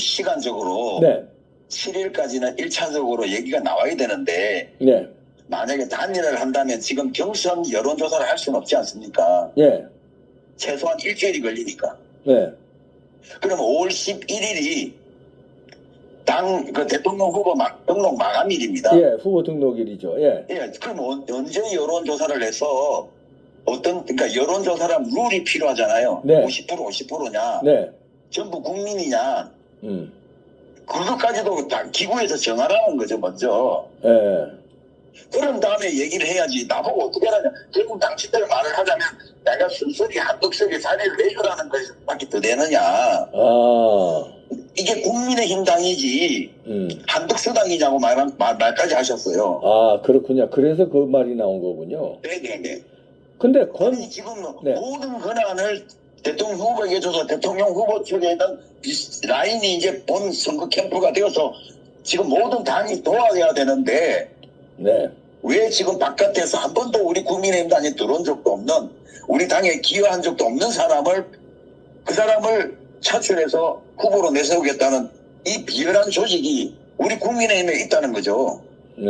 시간적으로 네, 7일까지는 1차적으로 얘기가 나와야 되는데 네, 만약에 단일을 한다면 지금 경선 여론조사를 할 수는 없지 않습니까? 예, 최소한 일주일이 걸리니까. 네, 그럼 5월 11일이 당 그 대통령 후보 막, 등록 마감일입니다. 예, 후보 등록일이죠. 예, 예, 그럼 언- 언제 여론조사를 해서 어떤 그러니까 여론조사란 룰이 필요하잖아요. 네. 50% 50%냐, 네, 전부 국민이냐, 음, 그것까지도 다 기구에서 정하라는 거죠 먼저. 예, 그런 다음에 얘기를 해야지 나보고 어떻게 하냐. 결국 당신들 말을 하자면 내가 순순히 한덕석에 자리를 내주라는 것밖에 더 되느냐. 아, 이게 국민의힘 당이지 음, 한덕수 당이냐고 말, 말, 말까지 하셨어요. 아, 그렇군요. 그래서 그 말이 나온 거군요. 네네네. 근데 권, 아니 지금 네. 모든 권한을 대통령 후보에게 줘서 대통령 후보 측에 있는 비- 라인이 이제 본 선거 캠프가 되어서 지금 모든 당이 도와야 되는데 네, 왜 지금 바깥에서 한 번도 우리 국민의힘 당에 들어온 적도 없는 우리 당에 기여한 적도 없는 사람을 그 사람을 차출해서 후보로 내세우겠다는 이 비열한 조직이 우리 국민의힘에 있다는 거죠. 네,